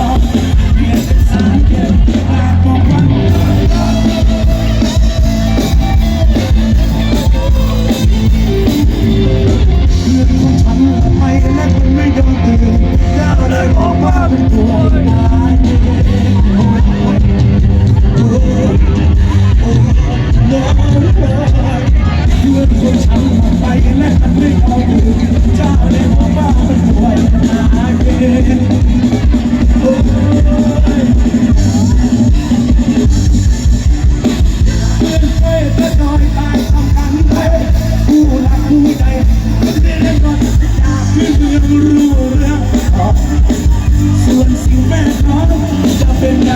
home.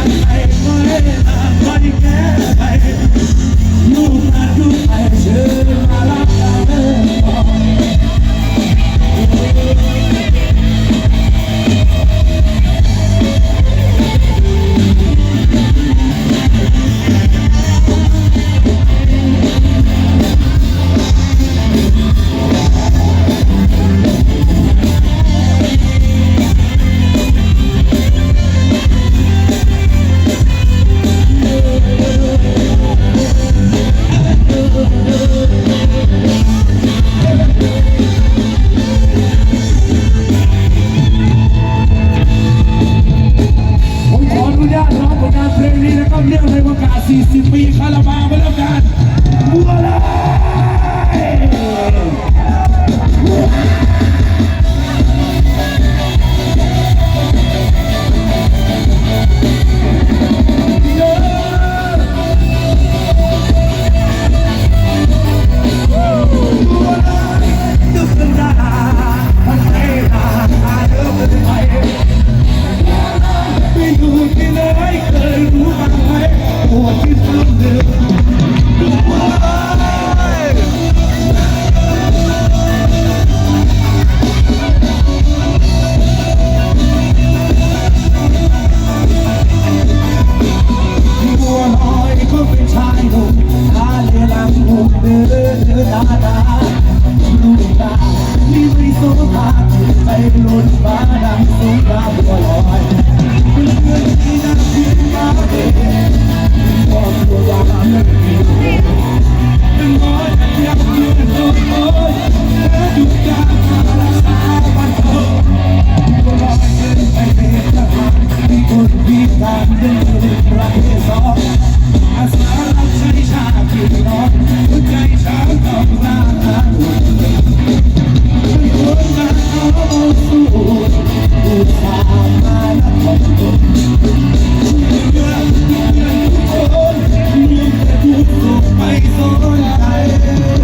I เที่อวในวงการ 40 ปีคาราบาวไปแล้วกัน ล้นฟ้าดังสุดดาว Hallelujah.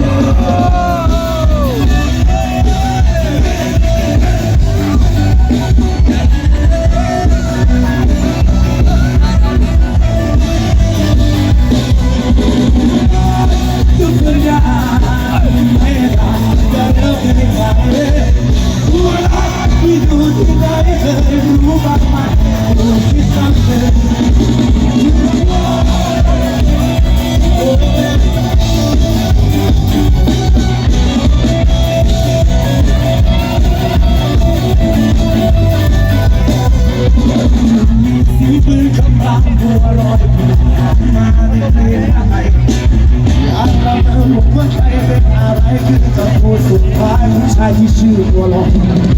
Isi 了